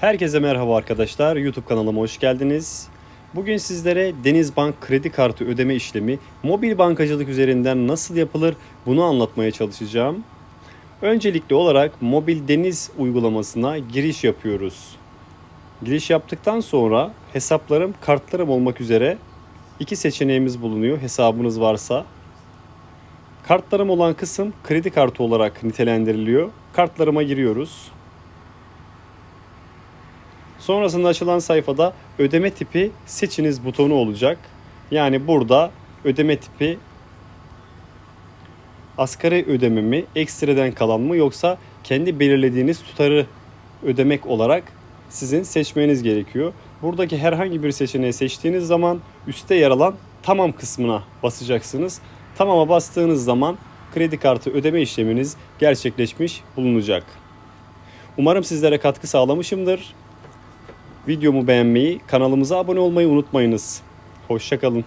Herkese merhaba arkadaşlar. YouTube kanalıma hoş geldiniz. Bugün sizlere Denizbank kredi kartı ödeme işlemi mobil bankacılık üzerinden nasıl yapılır bunu anlatmaya çalışacağım. Öncelikli olarak mobil deniz uygulamasına giriş yapıyoruz. Giriş yaptıktan sonra hesaplarım, kartlarım olmak üzere iki seçeneğimiz bulunuyor hesabınız varsa. Kartlarım olan kısım kredi kartı olarak nitelendiriliyor. Kartlarıma giriyoruz. Sonrasında açılan sayfada ödeme tipi seçiniz butonu olacak. Yani burada ödeme tipi asgari ödeme mi, ekstreden kalan mı yoksa kendi belirlediğiniz tutarı ödemek olarak sizin seçmeniz gerekiyor. Buradaki herhangi bir seçeneği seçtiğiniz zaman üstte yer alan tamam kısmına basacaksınız. Tamama bastığınız zaman kredi kartı ödeme işleminiz gerçekleşmiş bulunacak. Umarım sizlere katkı sağlamışımdır. Videomu beğenmeyi, kanalımıza abone olmayı unutmayınız. Hoşçakalın.